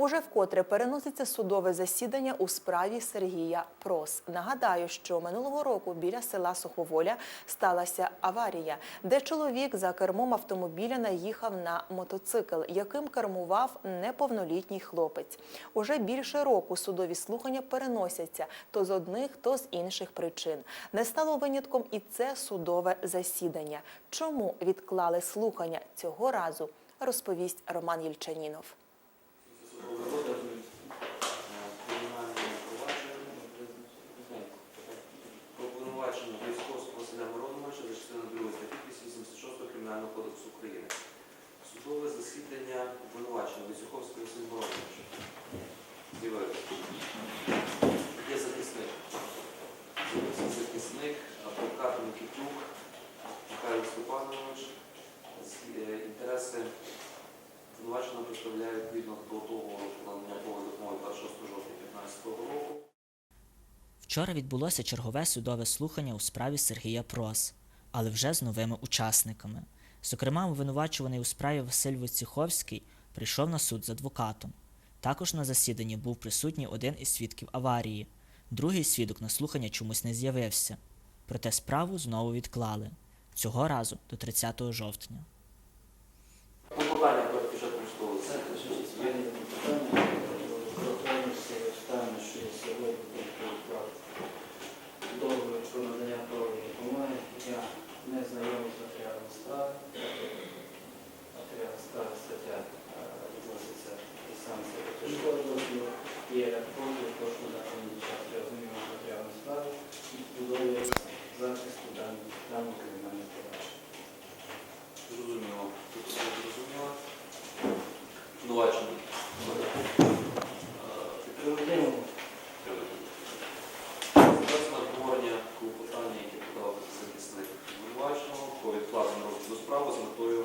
Уже вкотре переноситься судове засідання у справі Сергія Прос. Нагадаю, що минулого року біля села Суховоля сталася аварія, де чоловік за кермом автомобіля наїхав на мотоцикл, яким кермував неповнолітній хлопець. Уже більше року судові слухання переносяться то з одних, то з інших причин. Не стало винятком і це судове засідання. Чому відклали слухання цього разу? Розповість Роман Єльчанінов. Про обвинувачення Військовського Василя Мироновича за частиною 2 статті 286 Кримінального кодексу України. Судове засідання обвинувачення Військовського Василя Мироновича. З'явився. Є захисник. Захисник, адвокат Микитюк Михайло Степанович. Е, Інтереси обвинуваченого представляє відповідно до того надання правової допомоги 26 жовтня 2015 року. Вчора відбулося чергове судове слухання у справі Сергія Прос, але вже з новими учасниками. Зокрема, обвинувачуваний у справі Василь Войцеховський прийшов на суд з адвокатом. Також на засіданні був присутній один із свідків аварії. Другий свідок на слухання чомусь не з'явився. Проте справу знову відклали цього разу до 30 жовтня. Клопотання про бюджетну школу. Питання, що сьогодні уклад договір про надання правової допомоги. Я не знайомий з матеріалом справи. Матеріал справи стаття е, відноситься і санкція до тяжкого дозвілу. Є проти, прошу дати мені час для ознайомлення з матеріалом справи і будовує захисту даного даного кримінального провадження. Зрозуміло. Тут все зрозуміло. Обвинувачення. Підтримуємо. Зараз на обговорення клопотання, яке подав захисник обвинуваченого про відкладення розгляду справи з метою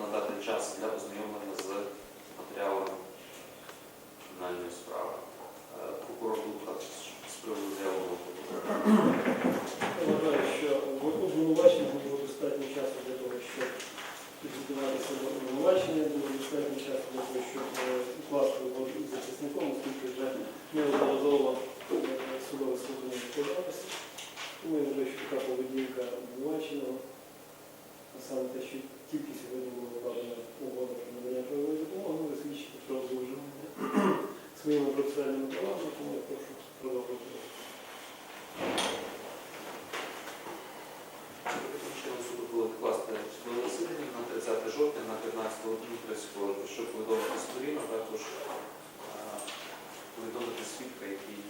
надати час для ознайомлення з матеріалами кримінальної справи. Е, Прокурор Дудка з приводу заявленого. Я вважаю, що в обвинуваченні було достатньо часу для того, щоб підготуватися до обвинувачення, було достатньо часу для того, щоб е, укласти угоду захисником, оскільки вже неодноразово е, судове слухання відкладалося. Тому я вважаю, що така поведінка обвинуваченого, а саме те, що тільки сьогодні було укладено угода про надання правової допомоги, може свідчити про зловживання своїми процесуальними правами, тому я прошу продовжувати. Суду на 30 жовтня на 15 годину 30 щоб повідомити сторін, а також повідомити свідка, який